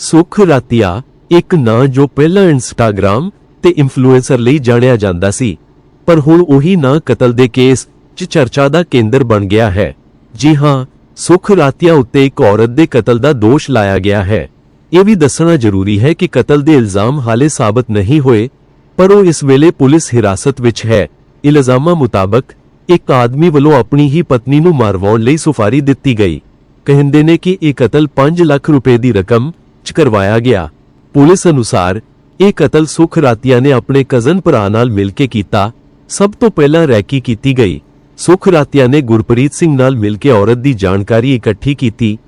ਸੁਖ ਰਾਤੀਆ, ਇੱਕ ਨਾਂ ਜੋ ਪਹਿਲਾਂ ਇੰਸਟਾਗ੍ਰਾਮ ਤੇ ਇਨਫਲੂਐਂਸਰ ਲਈ ਜਾਣਿਆ ਜਾਂਦਾ ਸੀ, ਪਰ ਹੁਣ ਉਹੀ ਨਾਂ ਕਤਲ ਦੇ ਕੇਸ 'ਚ ਚਰਚਾ ਦਾ ਕੇਂਦਰ ਬਣ ਗਿਆ ਹੈ। ਜੀ ਹਾਂ, ਸੁਖ ਰਾਤੀਆ ਉੱਤੇ ਇੱਕ ਔਰਤ ਦੇ ਕਤਲ ਦਾ ਦੋਸ਼ ਲਾਇਆ ਗਿਆ ਹੈ। ਇਹ ਵੀ ਦੱਸਣਾ ਜ਼ਰੂਰੀ ਹੈ ਕਿ ਕਤਲ ਦੇ ਇਲਜ਼ਾਮ ਹਾਲੇ ਸਾਬਤ ਨਹੀਂ ਹੋਏ, ਪਰ ਉਹ ਇਸ ਵੇਲੇ ਪੁਲਿਸ ਹਿਰਾਸਤ ਵਿੱਚ ਹੈ। ਇਲਜ਼ਾਮਾਂ ਮੁਤਾਬਕ, ਇੱਕ ਆਦਮੀ ਵੱਲੋਂ ਆਪਣੀ ਹੀ ਪਤਨੀ ਨੂੰ ਮਾਰਵਾਉਣ ਲਈ ਸੁਫਾਰੀ ਦਿੱਤੀ ਗਈ। ਕਹਿੰਦੇ ਨੇ ਕਿ ਇਹ ਕਤਲ 5 ਲੱਖ ਰੁਪਏ ਦੀ ਰਕਮ ਚ ਕਰਵਾਇਆ ਗਿਆ। ਪੁਲਿਸ ਅਨੁਸਾਰ, ਇਹ ਕਤਲ ਸੁਖ ਰਾਤੀਆ ਨੇ ਆਪਣੇ ਕਜ਼ਨ ਭਰਾ ਨਾਲ ਮਿਲ ਕੇ ਕੀਤਾ। ਸਭ ਤੋਂ ਪਹਿਲਾਂ ਰੈਕੀ ਕੀਤੀ ਗਈ। ਸੁਖ ਰਾਤੀਆ ਨੇ ਗੁਰਪ੍ਰੀਤ ਸਿੰਘ ਨਾਲ ਮਿਲ ਕੇ ਔਰਤ ਦੀ ਜਾਣਕਾਰੀ ਇਕੱਠੀ ਕੀਤੀ।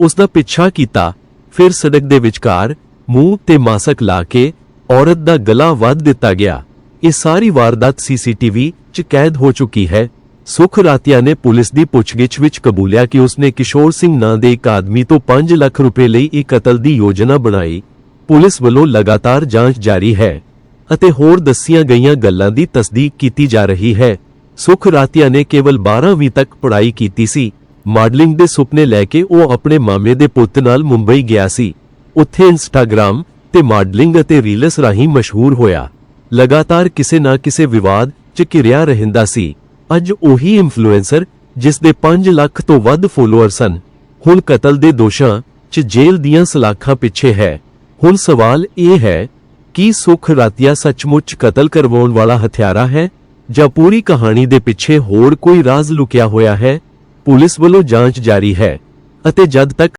ਉਸ ਦਾ ਪਿੱਛਾ ਕੀਤਾ। ਫਿਰ ਸੜਕ ਦੇ ਵਿਚਕਾਰ ਮੂੰਹ ਤੇ ਮਾਸਕ ਲਾ ਕੇ ਔਰਤ ਦਾ ਗਲਾ ਵੱਧ ਦਿੱਤਾ ਗਿਆ। ਇਹ ਸਾਰੀ ਵਾਰਦਾਤ ਸੀਸੀਟੀਵੀ 'ਚ ਕੈਦ ਹੋ ਚੁੱਕੀ ਹੈ। ਸੁਖ ਰਾਤੀਆ ਨੇ ਪੁਲਿਸ ਦੀ ਪੁੱਛਗਿੱਛ ਵਿੱਚ ਕਬੂਲਿਆ ਕਿ ਉਸਨੇ ਕਿਸ਼ੋਰ ਸਿੰਘ ਨਾਂ ਦੇ ਇੱਕ ਆਦਮੀ ਤੋਂ 5 ਲੱਖ ਰੁਪਏ ਲਈ ਇਹ ਕਤਲ ਦੀ ਯੋਜਨਾ ਬਣਾਈ। ਪੁਲਿਸ ਵੱਲੋਂ ਲਗਾਤਾਰ ਜਾਂਚ ਜਾਰੀ ਹੈ ਅਤੇ ਹੋਰ ਦੱਸੀਆਂ ਗਈਆਂ ਗੱਲਾਂ ਦੀ ਤਸਦੀਕ ਕੀਤੀ ਜਾ ਰਹੀ ਹੈ। ਸੁਖ ਰਾਤੀਆ ਨੇ ਕੇਵਲ 12ਵੀਂ ਤੱਕ ਪੜ੍ਹਾਈ ਕੀਤੀ ਸੀ। ਮਾਡਲਿੰਗ ਦੇ ਸੁਪਨੇ ਲੈ ਕੇ ਉਹ ਆਪਣੇ ਮਾਮੇ ਦੇ ਪੁੱਤ ਨਾਲ ਮੁੰਬਈ ਗਿਆ ਸੀ। ਉੱਥੇ ਇੰਸਟਾਗ੍ਰਾਮ ਤੇ ਮਾਡਲਿੰਗ ਅਤੇ ਰੀਲਸ ਰਾਹੀਂ ਮਸ਼ਹੂਰ ਹੋਇਆ। ਲਗਾਤਾਰ ਕਿਸੇ ਨਾ ਕਿਸੇ ਵਿਵਾਦ 'ਚ ਘਿਰਿਆ ਰਹਿੰਦਾ ਸੀ। ਅੱਜ ਉਹੀ ਇਨਫਲੂਐਂਸਰ ਜਿਸ ਦੇ 5 ਲੱਖ ਤੋਂ ਵੱਧ ਫੋਲੋਅਰ ਸਨ। ਹੁਣ ਕਤਲ ਦੇ ਦੋਸ਼ਾਂ 'ਚ ਜੇਲ੍ਹ ਦੀਆਂ ਸਲਾਖਾਂ ਪਿੱਛੇ ਹੈ। ਹੁਣ ਸਵਾਲ ਇਹ ਹੈ, ਕੀ ਸੁਖ ਰਾਤੀਆ ਸੱਚਮੁੱਚ ਕਤਲ ਕਰਵਾਉਣ ਵਾਲਾ ਹਥਿਆਰਾ ਹੈ ਜਾਂ ਪੂਰੀ ਕਹਾਣੀ ਦੇ ਪਿੱਛੇ ਹੋਰ ਕੋਈ ਰਾਜ਼ ਲੁਕਿਆ ਹੋਇਆ ਹੈ? ਪੁਲਿਸ ਵੱਲੋਂ ਜਾਂਚ ਜਾਰੀ ਹੈ ਅਤੇ ਜਦ ਤੱਕ